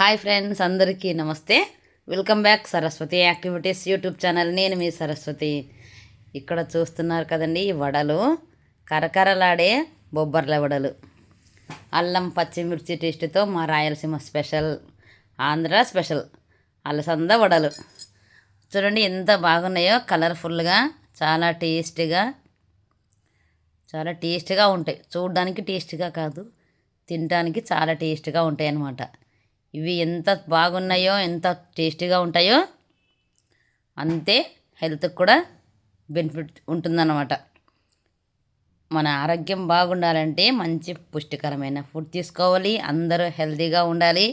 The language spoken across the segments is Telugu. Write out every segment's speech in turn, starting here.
హాయ్ ఫ్రెండ్స్ అందరికీ నమస్తే. Welcome back Saraswati activities YouTube channel. నేను మీ సరస్వతి. ఇక్కడ చూస్తున్నారు కదండి ఈ వడలు. కరకరలాడే బొబ్బర్ల వడలు. అల్లం పచ్చిమిర్చి టేస్ట్తో మా రాయలసీమ స్పెషల్ ఆంధ్ర స్పెషల్ అలసంద వడలు. చూడండి ఎంత బాగున్నాయో కలర్ఫుల్గా చాలా టేస్టీగా చాలా టేస్ట్గా ఉంటాయి. చూడడానికి టేస్ట్గా కాదు తినడానికి చాలా టేస్ట్గా ఉంటాయి అన్నమాట ఇవి ఎంత బాగున్నాయో ఎంత టేస్టీగా ఉంటాయో అంతే హెల్త్కి కూడా బెనిఫిట్ ఉంటుందన్నమాట. మన ఆరోగ్యం బాగుండాలంటే మంచి పుష్టికరమైన ఫుడ్ తీసుకోవాలి అందరూ హెల్తీగా ఉండాలి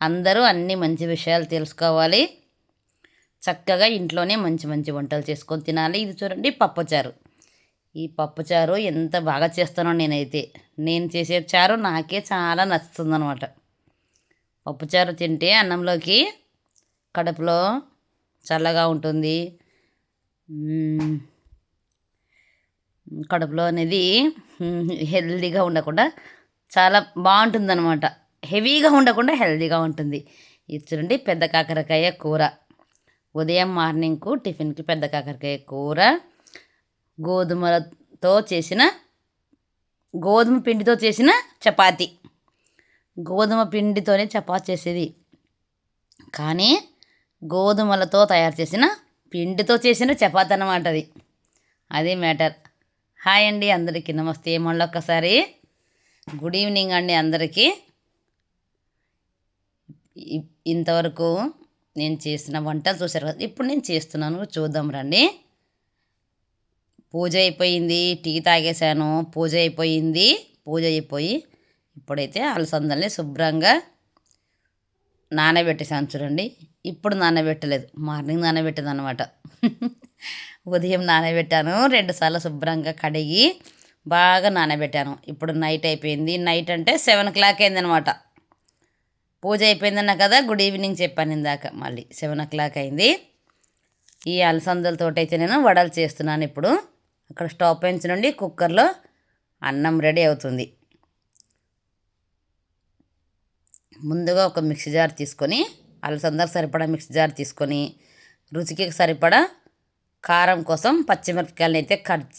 అందరూ అన్ని మంచి విషయాలు తెలుసుకోవాలి చక్కగా ఇంట్లోనే మంచి మంచి వంటలు చేసుకొని తినాలి. ఇది చూడండి పప్పుచారు ఈ పప్పుచారు ఎంత బాగా చేస్తానో నేనైతే. నేను చేసే చారు నాకే చాలా నచ్చుతుందనమాట పప్పుచారు తింటే అన్నంలోకి కడుపులో చల్లగా ఉంటుంది. కడుపులో అనేది హెల్దీగా ఉండకుండా చాలా బాగుంటుందన్నమాట. హెవీగా ఉండకుండా హెల్దీగా ఉంటుంది. ఇది చూడండి పెద్ద కాకరకాయ కూర. ఉదయం మార్నింగ్కు టిఫిన్కి పెద్ద కాకరకాయ కూర. గోధుమలతో చేసిన గోధుమ పిండితో చేసిన చపాతి. గోధుమ పిండితోనే చపాతి చేసేది. కానీ గోధుమలతో తయారు చేసిన పిండితో చేసిన చపాతి అన్నమాట అది. అదే మ్యాటర్. హాయ్ అండి అందరికీ. నమస్తే. మళ్ళీ ఒక్కసారి గుడ్ ఈవినింగ్ అండి అందరికీ. ఇ- ఇంతవరకు నేను చేసిన వంటలు చూశారు కదా ఇప్పుడు నేను చేస్తున్నాను. చూద్దాం రండి. పూజ అయిపోయింది. టీ తాగేశాను. పూజ అయిపోయింది. పూజ అయిపోయి ఇప్పుడైతే అలసందల్ని శుభ్రంగా నానబెట్టేసాను చూడండి. ఇప్పుడు నానబెట్టలేదు. మార్నింగ్ నానబెట్టేది అనమాట ఉదయం నానబెట్టాను. రెండుసార్లు శుభ్రంగా కడిగి బాగా నానబెట్టాను. ఇప్పుడు నైట్ అయిపోయింది. నైట్ అంటే సెవెన్ ఓ క్లాక్ అయిందనమాట పూజ అయిపోయిందన్న కదా గుడ్ ఈవినింగ్ చెప్పాను ఇందాక. మళ్ళీ సెవెన్ ఓ క్లాక్ అయింది. ఈ అలసందలతో అయితే నేను వడలు చేస్తున్నాను ఇప్పుడు. అక్కడ స్టవ్ పెంచి నుండి కుక్కర్లో అన్నం రెడీ అవుతుంది. ముందుగా ఒక మిక్సీ జార్ తీసుకొని అలసందకు సరిపడా మిక్సీ జార్ తీసుకొని రుచికి సరిపడా కారం కోసం పచ్చిమిరపకాయలను అయితే కట్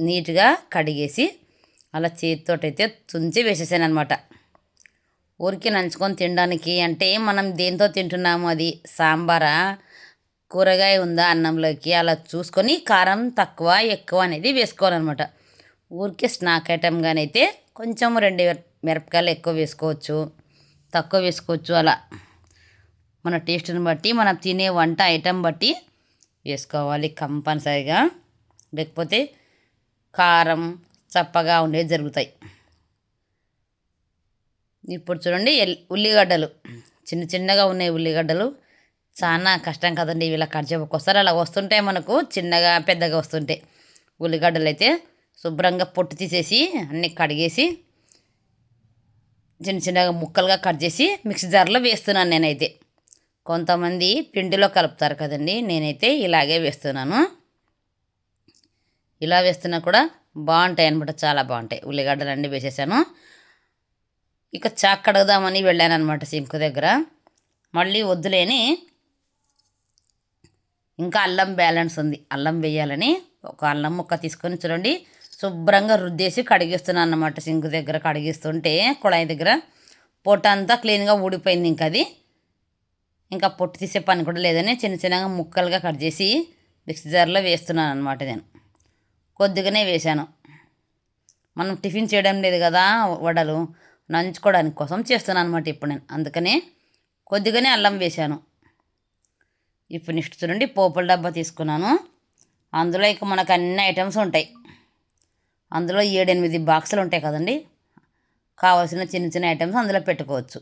నీట్గా కడిగేసి అలా చేతితోటైతే తుంచి వేసేసాను అనమాట ఊరికి నంచుకొని తినడానికి అంటే మనం దేంతో తింటున్నాము అది? సాంబారా? కూరగాయ ఉందా అన్నంలోకి? అలా చూసుకొని కారం తక్కువ ఎక్కువ అనేది వేసుకోవాలన్నమాట. ఊరికే స్నాక్ ఐటెంగానైతే కొంచెం రెండు మిరపకాయలు ఎక్కువ వేసుకోవచ్చు. తక్కువ వేసుకోవచ్చు అలా. మన టేస్ట్ని బట్టి మనం తినే వంట ఐటెం బట్టి వేసుకోవాలి కంపల్సరిగా. లేకపోతే కారం చప్పగా ఉండేవి జరుగుతాయి. ఇప్పుడు చూడండి ఎల్- ఉల్లిగడ్డలు. చిన్న చిన్నగా ఉన్నాయి ఉల్లిగడ్డలు. చాలా కష్టం కదండి ఇవి ఇలా కట్ చేయకు ఒకసారి అలా వస్తుంటాయి మనకు చిన్నగా పెద్దగా వస్తుంటాయి. ఉల్లిగడ్డలు అయితే శుభ్రంగా పొట్టు తీసేసి అన్నీ కడిగేసి చిన్న చిన్నగా ముక్కలుగా కట్ చేసి మిక్సీ జార్లో వేస్తున్నాను నేనైతే. కొంతమంది పిండిలో కలుపుతారు కదండి నేనైతే ఇలాగే వేస్తున్నాను. ఇలా వేస్తున్నా కూడా బాగుంటాయి అనమాట చాలా బాగుంటాయి. ఉల్లిగడ్డలు అన్నీ వేసేసాను. ఇక చాక్ కడగదామని వెళ్ళాను అనమాట సింకు దగ్గర. మళ్ళీ వద్దులేని ఇంకా అల్లం బ్యాలెన్స్ ఉంది. అల్లం వేయాలని ఒక అల్లం ముక్క తీసుకొని చూడండి. శుభ్రంగా రుద్దేసి కడిగిస్తున్నాను అన్నమాట. సింక్ దగ్గర కడిగిస్తుంటే కుళాయి దగ్గర పొట్ట అంతా క్లీన్గా ఊడిపోయింది ఇంకా అది. ఇంకా పొట్టు తీసే పని కూడా లేదని చిన్న చిన్నగా ముక్కలుగా కట్ చేసి మిక్సీ జార్లో వేస్తున్నాను అనమాట నేను. కొద్దిగానే వేశాను. మనం టిఫిన్ చేయడం లేదు కదా వడలు నంచుకోవడానికి కోసం చేస్తున్నాను అనమాట ఇప్పుడు నేను. అందుకనే కొద్దిగానే అల్లం వేశాను. ఇప్పుడు నెక్స్ట్ చూడండి పోపుల డబ్బా తీసుకున్నాను. అందులో ఇక మనకు అన్ని ఐటమ్స్ ఉంటాయి. అందులో ఏడెనిమిది బాక్సులు ఉంటాయి కదండి. కావాల్సిన చిన్న చిన్న ఐటమ్స్ అందులో పెట్టుకోవచ్చు.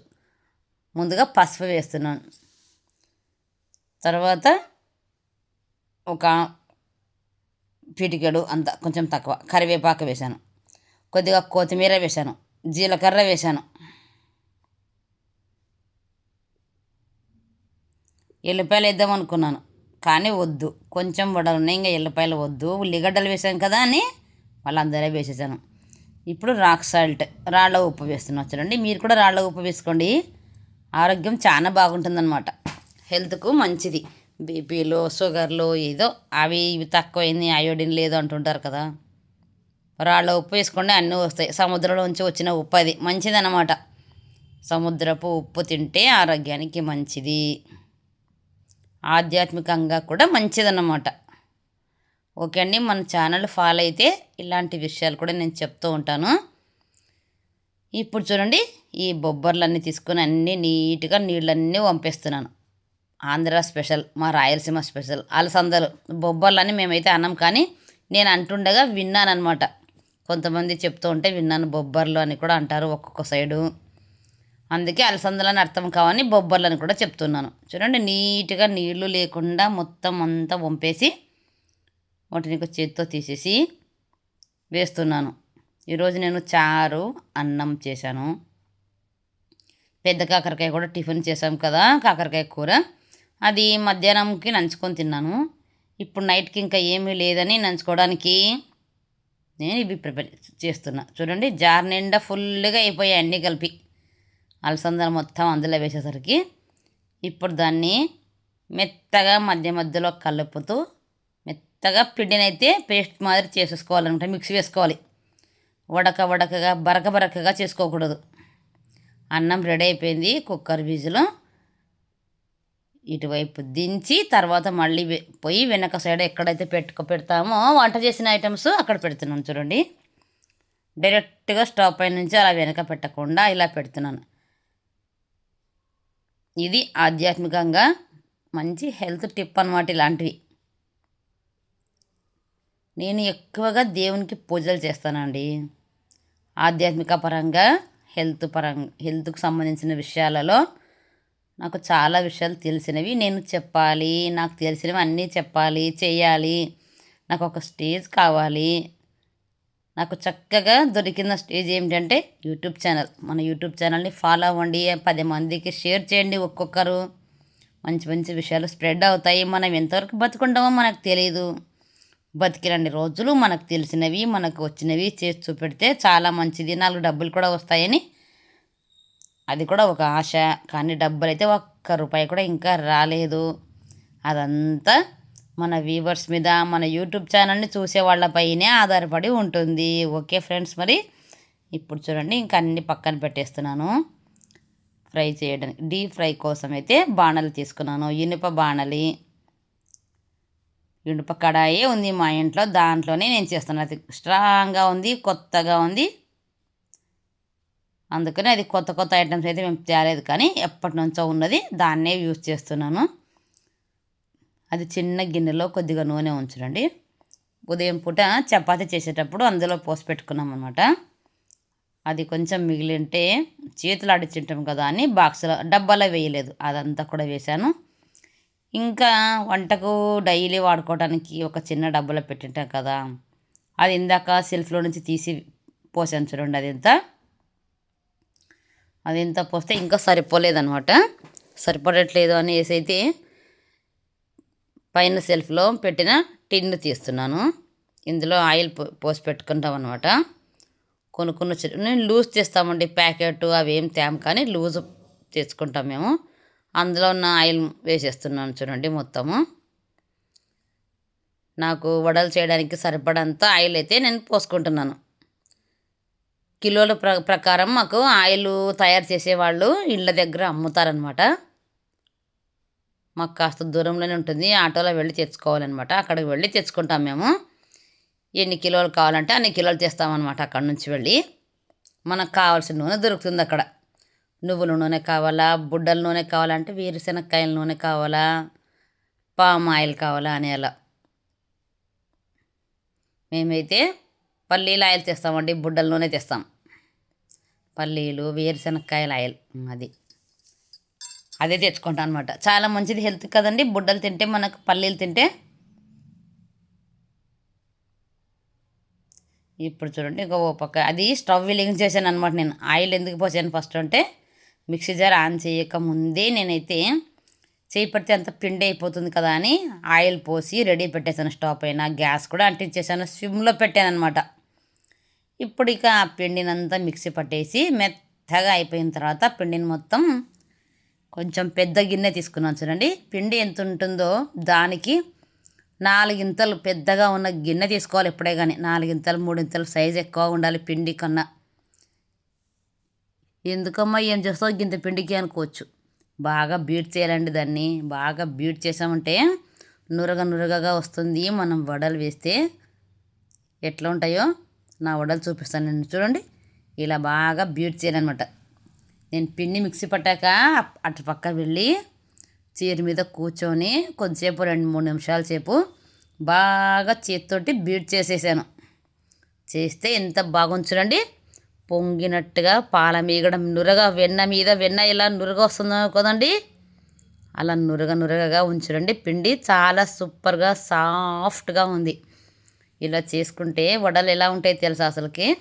ముందుగా పసుపు వేస్తున్నాను. తర్వాత ఒక పిటికెడు అంత కొంచెం తక్కువ. కరివేపాకు వేశాను. కొద్దిగా కొత్తిమీర వేశాను. జీలకర్ర వేశాను. ఎల్లిపాయలు వేద్దాం అనుకున్నాను. కానీ వద్దు. కొంచెం వడలు ఉన్నాయి ఇంకా ఎల్లిపాయలు వద్దు. ఉల్లిగడ్డలు వేసాం కదా అని వాళ్ళందరే వేసేసాను. ఇప్పుడు రాక్ సాల్ట్ రాళ్ళ ఉప్పు వేస్తున్నాను చూడండి. మీరు కూడా రాళ్ళ ఉప్పు వేసుకోండి. ఆరోగ్యం చాలా బాగుంటుందన్నమాట. హెల్త్కు మంచిది. బీపీలో షుగర్లు ఏదో అవి ఇవి తక్కువైంది అయోడిన్ లేదు అంటుంటారు కదా. రాళ్ళ ఉప్పు వేసుకుంటే అన్నీ వస్తాయి. సముద్రంలోంచి వచ్చిన ఉప్పు అది. మంచిదన్నమాట. సముద్రపు ఉప్పు తింటే ఆరోగ్యానికి మంచిది. ఆధ్యాత్మికంగా కూడా మంచిదన్నమాట. ఓకే అండి మన ఛానల్ ఫాలో అయితే ఇలాంటి విషయాలు కూడా నేను చెప్తూ ఉంటాను. ఇప్పుడు చూడండి ఈ బొబ్బర్లన్నీ తీసుకొని అన్నీ నీట్గా నీళ్ళన్నీ పంపిస్తున్నాను ఆంధ్ర స్పెషల్ మా రాయలసీమ స్పెషల్ అలసందలు బొబ్బర్లని మేమైతే అన్నాం కానీ నేను అంటుండగా విన్నాను అనమాట కొంతమంది చెప్తూ ఉంటే విన్నాను బొబ్బర్లు అని కూడా అంటారు ఒక్కొక్క సైడు. అందుకే అలసందలని అర్థం కావని బొబ్బర్లని కూడా చెప్తున్నాను. చూడండి నీట్గా నీళ్ళు లేకుండా మొత్తం అంతా వంపేసి వాటిని ఒక చేతితో తీసేసి వేస్తున్నాను. ఈరోజు నేను చారు అన్నం చేశాను. పెద్ద కాకరకాయ కూడా టిఫిన్ చేసాం కదా కాకరకాయ కూర. అది మధ్యాహ్నంకి నంచుకొని తిన్నాను. ఇప్పుడు నైట్కి ఇంకా ఏమీ లేదని నంచుకోవడానికి నేను ఇవి ప్రిపేర్ చేస్తున్నా. చూడండి జార్ నిండా ఫుల్గా అయిపోయాయి అన్నీ కలిపి. అలసందలు మొత్తం అందులో వేసేసరికి ఇప్పుడు దాన్ని మెత్తగా మధ్య మధ్యలో కలుపుతూ మెత్తగా పిండినైతే పేస్ట్ మాదిరి చేసేసుకోవాలన్నమాట మిక్సీ వేసుకోవాలి. వడక వడకగా బరక బరకగా చేసుకోకూడదు. అన్నం రెడీ అయిపోయింది కుక్కర్ బీజులో ఇటువైపు దించి తర్వాత మళ్ళీ పోయి వెనక సైడ్ ఎక్కడైతే పెట్టుకో పెడతామో వంట చేసిన ఐటమ్స్ అక్కడ పెడుతున్నాను చూడండి. డైరెక్ట్గా స్టవ్ పై నుంచి అలా వెనక పెట్టకుండా ఇలా పెడుతున్నాను. ఇది ఆధ్యాత్మికంగా మంచి హెల్త్ టిప్ అనమాట ఇలాంటివి. నేను ఎక్కువగా దేవునికి పూజలు చేస్తానండి. ఆధ్యాత్మిక పరంగా హెల్త్ పరంగా హెల్త్కు సంబంధించిన విషయాలలో నాకు చాలా విషయాలు తెలిసినవి నేను చెప్పాలి. నాకు తెలిసినవి అన్నీ చెప్పాలి చేయాలి. నాకు ఒక స్టేజ్ కావాలి. నాకు చక్కగా దొరికిన స్టేజ్ ఏమిటంటే యూట్యూబ్ ఛానల్. మన యూట్యూబ్ ఛానల్ని ఫాలో అవ్వండి. పది మందికి షేర్ చేయండి ఒక్కొక్కరు. మంచి మంచి విషయాలు స్ప్రెడ్ అవుతాయి. మనం ఎంతవరకు బతుకుంటామో మనకు తెలియదు బతికిరండి రోజులు మనకు తెలిసినవి మనకు వచ్చినవి చేసి చూపెడితే చాలా మంచిది. నాలుగు డబ్బులు కూడా వస్తాయని అది కూడా ఒక ఆశ. కానీ డబ్బులు అయితే ఒక్క రూపాయి కూడా ఇంకా రాలేదు. అదంతా మన వ్యూవర్స్ మీద మన యూట్యూబ్ ఛానల్ని చూసే వాళ్ళపైనే ఆధారపడి ఉంటుంది. ఓకే ఫ్రెండ్స్ మరి ఇప్పుడు చూడండి ఇంకా అన్ని పక్కన పెట్టేస్తున్నాను. ఫ్రై చేయడానికి డీప్ ఫ్రై కోసం అయితే బాణలు తీసుకున్నాను. ఇనుప బాణలి. ఇనుప కడాయి ఉంది మా ఇంట్లో. దాంట్లోనే నేను చేస్తున్నాను అది స్ట్రాంగ్గా ఉంది కొత్తగా ఉంది. అందుకని అది కొత్త కొత్త ఐటమ్స్ అయితే మేము తేలేదు. కానీ ఎప్పటి నుంచో ఉన్నది. దాన్నే యూజ్ చేస్తున్నాను. అది చిన్న గిన్నెలో కొద్దిగా నూనె ఉంచండి ఉదయం పూట చపాతి చేసేటప్పుడు అందులో పోసి పెట్టుకున్నాం అనమాట అది కొంచెం మిగిలింటే చేతులు అడిచింటాం కదా అని బాక్స్లో డబ్బాలో వేయలేదు. అదంతా కూడా వేశాను. ఇంకా వంటకు డైలీ వాడుకోవడానికి ఒక చిన్న డబ్బాలో పెట్టింటాం కదా. అది ఇందాక సెల్ఫ్లో నుంచి తీసి పోసాను చూడండి అది ఎంత? అది ఎంత పోస్తే ఇంకా సరిపోలేదనమాట సరిపడట్లేదు అనేసి అయితే పైన సెల్ఫ్లో పెట్టిన టిన్ తీస్తున్నాను. ఇందులో ఆయిల్ పోసి పెట్టుకుంటాం అనమాట కొనుక్కున్న నేను లూజ్ చేస్తామండి ప్యాకెట్ అవి ఏం తేము కానీ లూజ్ తెచ్చుకుంటాం మేము. అందులో ఉన్న ఆయిల్ వేసేస్తున్నాను చూడండి మొత్తము. నాకు వడలు చేయడానికి సరిపడంత ఆయిల్ అయితే నేను పోసుకుంటున్నాను. కిలోల ప్ర ప్రకారం మాకు ఆయిల్ తయారు చేసేవాళ్ళు ఇళ్ళ దగ్గర అమ్ముతారనమాట మాకు కాస్త దూరంలోనే ఉంటుంది ఆటోలో వెళ్ళి తెచ్చుకోవాలన్నమాట. అక్కడికి వెళ్ళి తెచ్చుకుంటాం మేము. ఎన్ని కిలోలు కావాలంటే అన్ని కిలోలు తెస్తామన్నమాట అక్కడ నుంచి వెళ్ళి. మనకు కావాల్సిన నూనె దొరుకుతుంది అక్కడ. నువ్వుల నూనె కావాలా? బుడ్డల నూనె కావాలంటే వేరుశనక్కాయల నూనె కావాలా? పామ్ ఆయిల్ కావాలా అని అలా. మేమైతే పల్లీల ఆయిల్ తెస్తామండి బుడ్డల నూనె తెస్తాం. పల్లీలు వేరుశనక్కాయల ఆయిల్ అది. అదే తెచ్చుకుంటాం అనమాట చాలా మంచిది హెల్త్ కదండి బుడ్డలు తింటే మనకు పల్లీలు తింటే. ఇప్పుడు చూడండి ఇంకో పక్క. అది స్టవ్ వెలిగించేసాను చేశాను అనమాట నేను. ఆయిల్ ఎందుకు పోసాను ఫస్ట్ అంటే మిక్సీ జార్ ఆన్ చేయకముందే నేనైతే చేయి పడితే అంత పిండి అయిపోతుంది కదా అని ఆయిల్ పోసి రెడీ పెట్టేశాను. స్టవ్ పైన గ్యాస్ కూడా అంటించేసాను స్విమ్లో పెట్టాను అనమాట ఇప్పుడు ఇక ఆ పిండినంతా మిక్సీ పట్టేసి మెత్తగా అయిపోయిన తర్వాత పిండిని మొత్తం కొంచెం పెద్ద గిన్నె తీసుకున్నాను చూడండి. పిండి ఎంత ఉంటుందో దానికి నాలుగింతలు పెద్దగా ఉన్న గిన్నె తీసుకోవాలి ఇప్పుడే కానీ. నాలుగింతలు మూడింతలు సైజు ఎక్కువ ఉండాలి పిండి కన్నా. ఎందుకమ్మా ఏం చేస్తావు? గింత పిండికి అనుకోవచ్చు. బాగా బీట్ చేయాలండి దాన్ని. బాగా బీట్ చేసామంటే నురగ నురగగా వస్తుంది. మనం వడలు వేస్తే ఎట్లా ఉంటాయో నా వడలు చూపిస్తాను నేను. చూడండి ఇలా బాగా బీట్ చేయాలన్నమాట. నేను పిండి మిక్సీ పట్టాక అటు పక్క వెళ్ళి చీర మీద కూర్చొని కొంచెంసేపు రెండు మూడు నిమిషాల సేపు బాగా చేతితోటి బీట్ చేసేసాను. చేస్తే ఎంత బాగుంది చూడండి. పొంగినట్టుగా పాల మీగడం నురగ వెన్న మీద వెన్న ఇలా నురగ వస్తుందో కదండి? అలా నురగ నురగగా ఉంచుడండి పిండి చాలా సూపర్గా సాఫ్ట్గా ఉంది. ఇలా చేసుకుంటే వడలు ఎలా ఉంటాయి తెలుసా అసలుకి?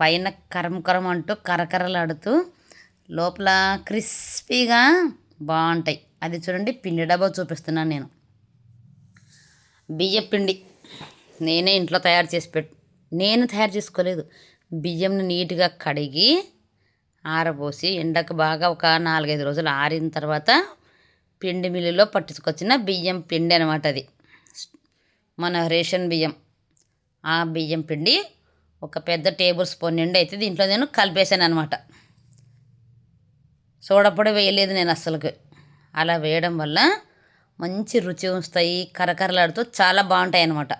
పైన కరం కరం అంటూ కరకరలాడుతూ లోపల క్రిస్పీగా బాగుంటాయి. అది చూడండి పిండి డబ్బా చూపిస్తున్నాను నేను. బియ్య పిండి నేనే ఇంట్లో తయారు చేసి పెట్ నేను తయారు చేసుకోలేదు. బియ్యంని నీట్గా కడిగి ఆరబోసి ఎండకు బాగా ఒక నాలుగైదు రోజులు ఆరిన తర్వాత పిండి మిల్లులో పట్టుకొచ్చిన బియ్యం పిండి అనమాట అది. మన రేషన్ బియ్యం. ఆ బియ్యం పిండి ఒక పెద్ద టేబుల్ స్పూన్ నిండి అయితే దీంట్లో నేను కలిపేశాను అనమాట సోడపొడి వేయలేదు నేను అస్సలుకి. అలా వేయడం వల్ల మంచి రుచి వస్తాయి కరకరలాడుతూ చాలా బాగుంటాయి అన్నమాట.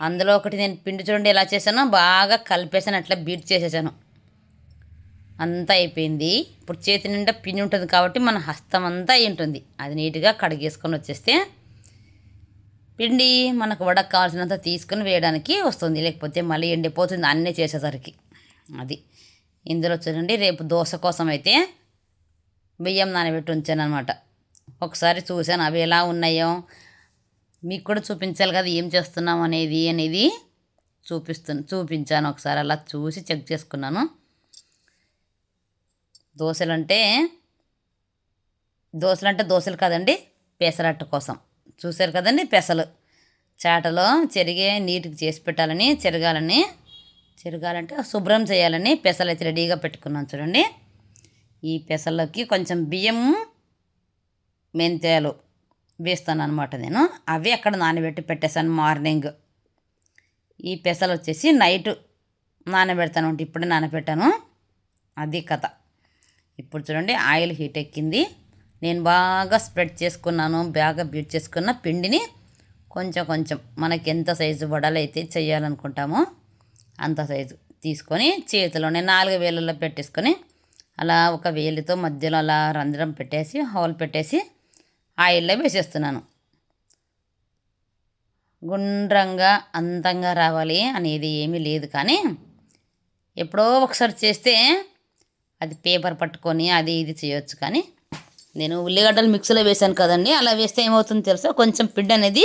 అందులో ఒకటి నేను పిండి చూడండి ఎలా చేశానో బాగా కలిపేసాను అట్లా బీట్ చేసేసాను. అంతా అయిపోయింది. ఇప్పుడు చేతి నిండా పిండి ఉంటుంది కాబట్టి మన హస్తం అంతా అయి ఉంటుంది. అది నీట్గా కడిగేసుకొని వచ్చేస్తే పిండి మనకు వడకు కావాల్సినంత తీసుకుని వేయడానికి వస్తుంది. లేకపోతే మళ్ళీ ఎండిపోతుంది అన్నీ చేసేసరికి. అది. ఇందులో చూడండి రేపు దోశ కోసం అయితే బియ్యం నానబెట్టి ఉంచాను అనమాట ఒకసారి చూశాను అవి ఎలా ఉన్నాయో. మీకు కూడా చూపించాలి కదా ఏం చేస్తున్నాం అనేది అనేది చూపిస్తు చూపించాను ఒకసారి. అలా చూసి చెక్ చేసుకున్నాను. దోశలు అంటే దోశలు అంటే దోశలు కాదండి పెసరట్టు కోసం. చూశారు కదండి పెసలు. చాటలో చెరిగే నీటికి చేసి పెట్టాలని చెరగాలని చెరగాలంటే శుభ్రం చేయాలని పెసలు అయితే రెడీగా పెట్టుకున్నాను చూడండి. ఈ పెసల్లోకి కొంచెం బియ్యం మెంతాలు వేస్తాను అనమాట నేను. అవి అక్కడ నానబెట్టి పెట్టేశాను మార్నింగ్. ఈ పెసలు వచ్చేసి నైట్ నానబెడతాను. అంటే ఇప్పుడే నానబెట్టాను. అది కథ. ఇప్పుడు చూడండి ఆయిల్ హీట్ ఎక్కింది. నేను బాగా స్ప్రెడ్ చేసుకున్నాను. బాగా బీట్ చేసుకున్న పిండిని కొంచెం కొంచెం మనకి ఎంత సైజు వడలు అయితే చేయాలనుకుంటామో అంత సైజు తీసుకొని చేతిలోనే నాలుగు వేలల్లో పెట్టేసుకొని అలా ఒక వేలితో మధ్యలో అలా రంధ్రం పెట్టేసి హోల్ పెట్టేసి ఆయిల్లో వేసేస్తున్నాను. గుండ్రంగా అందంగా రావాలి అనేది ఏమీ లేదు కానీ ఎప్పుడో ఒకసారి చేస్తే అది పేపర్ పట్టుకొని అది ఇది చేయొచ్చు కానీ నేను ఉల్లిగడ్డలు మిక్సీలో వేసాను కదండి అలా వేస్తే ఏమవుతుందో తెలుసా? కొంచెం పిండి అనేది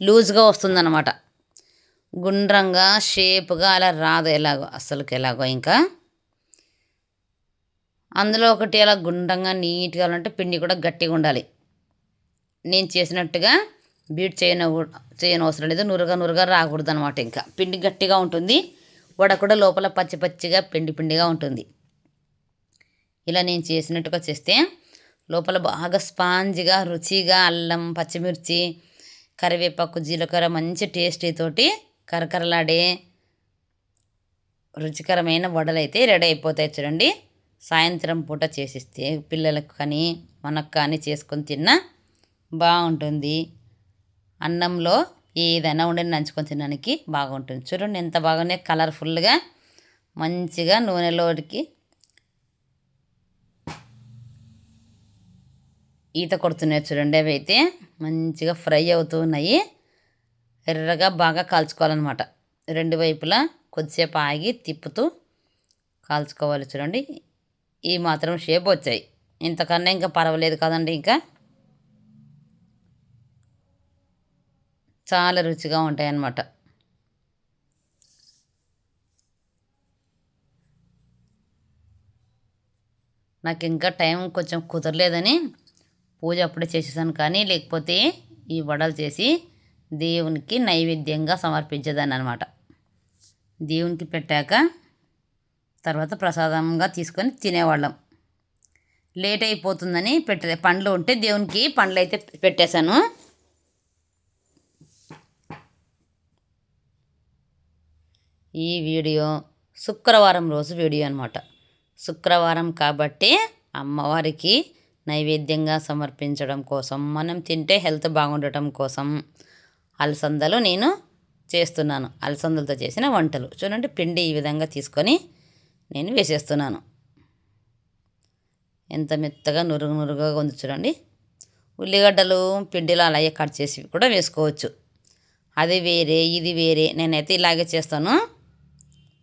లూజ్గా వస్తుందన్నమాట. గుండ్రంగా షేప్గా అలా రాదు ఎలాగో అసలుకి ఎలాగో ఇంకా. అందులో ఒకటి అలా గుండ్రంగా నీట్గా ఉంటే పిండి కూడా గట్టిగా ఉండాలి. నేను చేసినట్టుగా బీట్ చేయన చేయని అవసరం లేదు. నురగ నురగ రాకూడదు అనమాట ఇంకా. పిండి గట్టిగా ఉంటుంది. వడ కూడా లోపల పచ్చి పచ్చిగా పిండి పిండిగా ఉంటుంది. ఇలా నేను చేసినట్టుగా చేస్తే లోపల బాగా స్పాంజ్గా రుచిగా అల్లం పచ్చిమిర్చి కరివేపాకు జీలకర్ర మంచి టేస్టీతోటి కరకరలాడే రుచికరమైన వడలు అయితే రెడీ అయిపోతాయి చూడండి. సాయంత్రం పూట చేసిస్తే పిల్లలకు కానీ మనకు కానీ చేసుకొని తిన్నా బాగుంటుంది. అన్నంలో ఏదైనా ఉండి నంచుకొని తినడానికి బాగుంటుంది. చూడండి ఎంత బాగానే కలర్ఫుల్గా మంచిగా నూనెలోకి ఈత కొడుతున్నాయి చూడండి. అవి అయితే మంచిగా ఫ్రై అవుతున్నాయి. ఎర్రగా బాగా కాల్చుకోవాలన్నమాట. రెండు వైపులా కొద్దిసేపు ఆగి తిప్పుతూ కాల్చుకోవాలి చూడండి. ఈ మాత్రం షేప్ వచ్చాయి. ఇంతకన్నా ఇంకా పర్వాలేదు కదండి ఇంకా. చాలా రుచిగా ఉంటాయన్నమాట. నాకు ఇంకా టైం కొంచెం కుదరలేదని పూజ అప్పుడే చేసేసాను కానీ లేకపోతే ఈ వడలు చేసి దేవునికి నైవేద్యంగా సమర్పించేదాన్ని అనమాట దేవునికి పెట్టాక తర్వాత ప్రసాదంగా తీసుకొని తినేవాళ్ళం. లేట్ అయిపోతుందని పెట్టలే. పండ్లు ఉంటే దేవునికి పండ్లు అయితే పెట్టేశాను. ఈ వీడియో శుక్రవారం రోజు వీడియో అనమాట శుక్రవారం కాబట్టి అమ్మవారికి నైవేద్యంగా సమర్పించడం కోసం మనం తింటే హెల్త్ బాగుండటం కోసం అలసందలు నేను చేస్తున్నాను. అలసందలతో చేసిన వంటలు. చూడండి పిండి ఈ విధంగా తీసుకొని నేను వేసేస్తున్నాను. ఎంత మెత్తగా నురుగు నురుగుగా ఉంది చూడండి. ఉల్లిగడ్డలు పిండిలో అలాగే కట్ చేసి కూడా వేసుకోవచ్చు. అది వేరే ఇది వేరే. నేనైతే ఇలాగే చేస్తాను.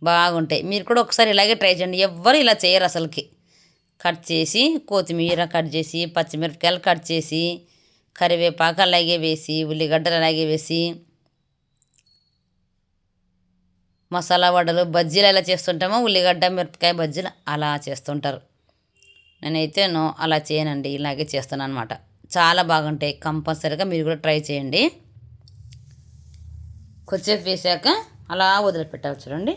బాగుంటాయి. మీరు కూడా ఒకసారి ఇలాగే ట్రై చేయండి. ఎవ్వరు ఇలా చేయరు అసలుకి. కట్ చేసి కొత్తిమీర కట్ చేసి పచ్చిమిరపకాయలు కట్ చేసి కరివేపాకు అలాగే వేసి ఉల్లిగడ్డలు అలాగే వేసి మసాలా వడలు బజ్జీలు ఎలా చేస్తుంటామో ఉల్లిగడ్డ మిరపకాయ బజ్జీలు అలా చేస్తుంటారు. నేనైతే నో అలా చేయనండి. ఇలాగే చేస్తాను అనమాట చాలా బాగుంటాయి. కంపల్సరీగా మీరు కూడా ట్రై చేయండి. కొద్దిసేపు వేసాక అలా వదిలిపెట్టాలి చూడండి.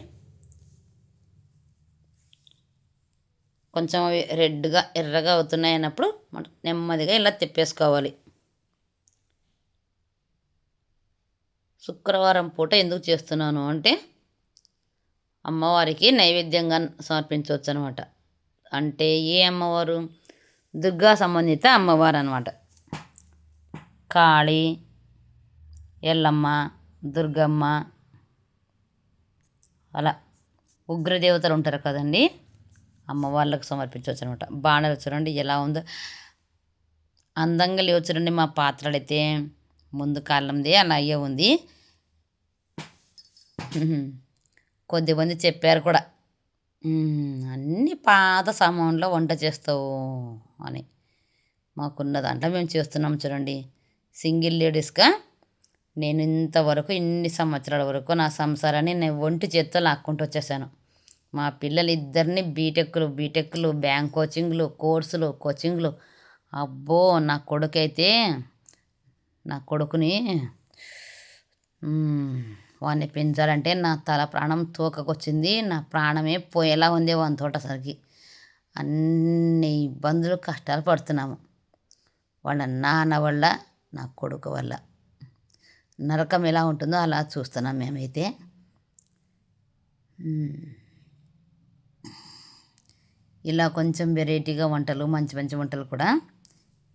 కొంచెం అవి రెడ్గా ఎర్రగా అవుతున్నాయి అన్నప్పుడు మనం నెమ్మదిగా ఇలా తిప్పేసుకోవాలి. శుక్రవారం పూట ఎందుకు చేస్తున్నాను అంటే అమ్మవారికి నైవేద్యంగా సమర్పించవచ్చు అనమాట అంటే ఏ అమ్మవారు? దుర్గా సంబంధిత అమ్మవారు అనమాట కాళీ ఎల్లమ్మ దుర్గమ్మ అలా ఉగ్రదేవతలు ఉంటారు కదండి. అమ్మవార్లకు సమర్పించవచ్చు అనమాట బాణలు చూడండి ఎలా ఉందో. అందంగా లేవు చూడండి మా పాత్రలు అయితే ముందు కాలంది అలాగే ఉంది. కొద్దిమంది చెప్పారు కూడా. అన్ని పాత సామాన్లో వంట చేస్తావు అని. మాకున్న దాంట్లో మేము చేస్తున్నాం చూడండి. సింగిల్ లేడీస్గా నేను ఇంతవరకు ఇన్ని సంవత్సరాల వరకు నా సంసారాన్ని నేను ఒంటి చేత్తో లాక్కుంటూ వచ్చేసాను. మా పిల్లలు ఇద్దరిని బీటెక్లు బీటెక్లు బ్యాంక్ కోచింగ్లు కోర్సులు కోచింగ్లు. అబ్బో నా కొడుకైతే నా కొడుకుని వాడిని పెంచాలంటే నా తల ప్రాణం తోకకొచ్చింది. నా ప్రాణమే పోయేలా ఉంది వాని తోటసరికి అన్ని ఇబ్బందులు కష్టాలు పడుతున్నాము. వాళ్ళ నాన్న వల్ల నా కొడుకు వల్ల. నరకం ఎలా ఉంటుందో అలా చూస్తున్నాం మేమైతే. ఇలా కొంచెం వెరైటీగా వంటలు మంచి మంచి వంటలు కూడా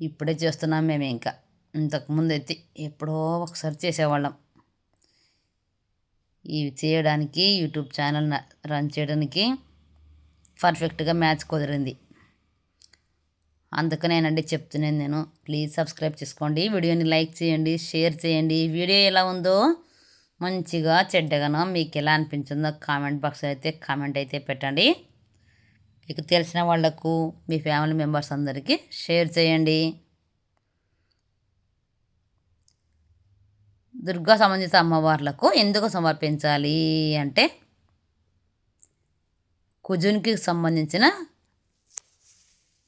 ఇప్పుడే చేస్తున్నాం మేము ఇంకా. ఇంతకుముందు అయితే ఎప్పుడో ఒకసారి చేసేవాళ్ళం. ఇవి చేయడానికి యూట్యూబ్ ఛానల్ రన్ చేయడానికి పర్ఫెక్ట్గా మ్యాచ్ కుదిరింది. అందుకనేనండి చెప్తున్నాను నేను. ప్లీజ్ సబ్స్క్రైబ్ చేసుకోండి. వీడియోని లైక్ చేయండి షేర్ చేయండి. వీడియో ఎలా ఉందో మంచిగా చెడ్డగానో మీకు ఎలా అనిపించిందో కామెంట్ బాక్స్ అయితే కామెంట్ అయితే పెట్టండి. మీకు తెలిసిన వాళ్ళకు మీ ఫ్యామిలీ మెంబర్స్ అందరికీ షేర్ చేయండి. దుర్గా సంబంధిత అమ్మవార్లకు ఎందుకు సమర్పించాలి అంటే కుజునికి సంబంధించిన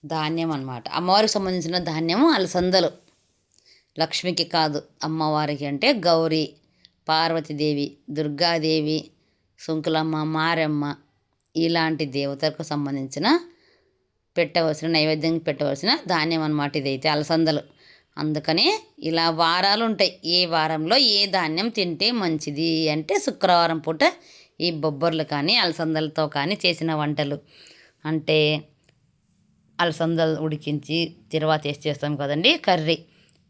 ధాన్యం అనమాట అమ్మవారికి సంబంధించిన ధాన్యము అలసందలు. లక్ష్మికి కాదు అమ్మవారికి అంటే గౌరీ పార్వతీదేవి దుర్గాదేవి సుంకులమ్మ మారమ్మ ఇలాంటి దేవతలకు సంబంధించిన పెట్టవలసిన నైవేద్యం పెట్టవలసిన ధాన్యం అనమాట ఇదైతే అలసందలు. అందుకని ఇలా వారాలు ఉంటాయి ఏ వారంలో ఏ ధాన్యం తింటే మంచిది అంటే శుక్రవారం పూట ఈ బొబ్బర్లు కానీ అలసందలతో కానీ చేసిన వంటలు. అంటే అలసందలు ఉడికించి తిరువాత వేసి చేస్తాం కదండి కర్రీ.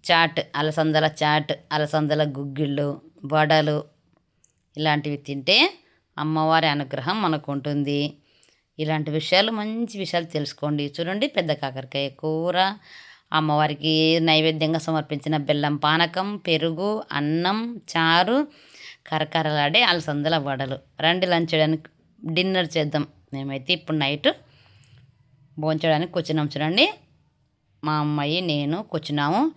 చాట్ అలసందల చాట్ అలసందల గుగ్గిళ్ళు వడలు ఇలాంటివి తింటే అమ్మవారి అనుగ్రహం మనకు ఉంటుంది ఇలాంటి విషయాలు మంచి విషయాలు తెలుసుకోండి. చూడండి పెద్ద కాకరకాయ కూర. అమ్మవారికి నైవేద్యంగా సమర్పించిన బెల్లం పానకం పెరుగు అన్నం చారు కరకరలాడే అలసందల వడలు. రండి లంచ్ చేయడానికి డిన్నర్ చేద్దాం. మేమైతే ఇప్పుడు నైట్ భోంచడానికి కూర్చున్నాం చూడండి. మా అమ్మాయి నేను కూర్చున్నాము.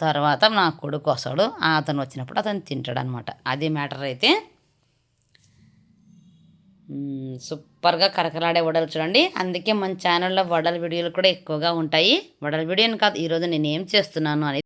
తర్వాత నా కొడుకు వస్తాడు. అతను వచ్చినప్పుడు అతను తింటాడు అనమాట అది మ్యాటర్ అయితే. సూపర్గా కరకలాడే వడలు చూడండి. అందుకే మన ఛానల్లో వడల వీడియోలు కూడా ఎక్కువగా ఉంటాయి. వడల వీడియోని కాదు ఈరోజు నేను ఏం చేస్తున్నాను అని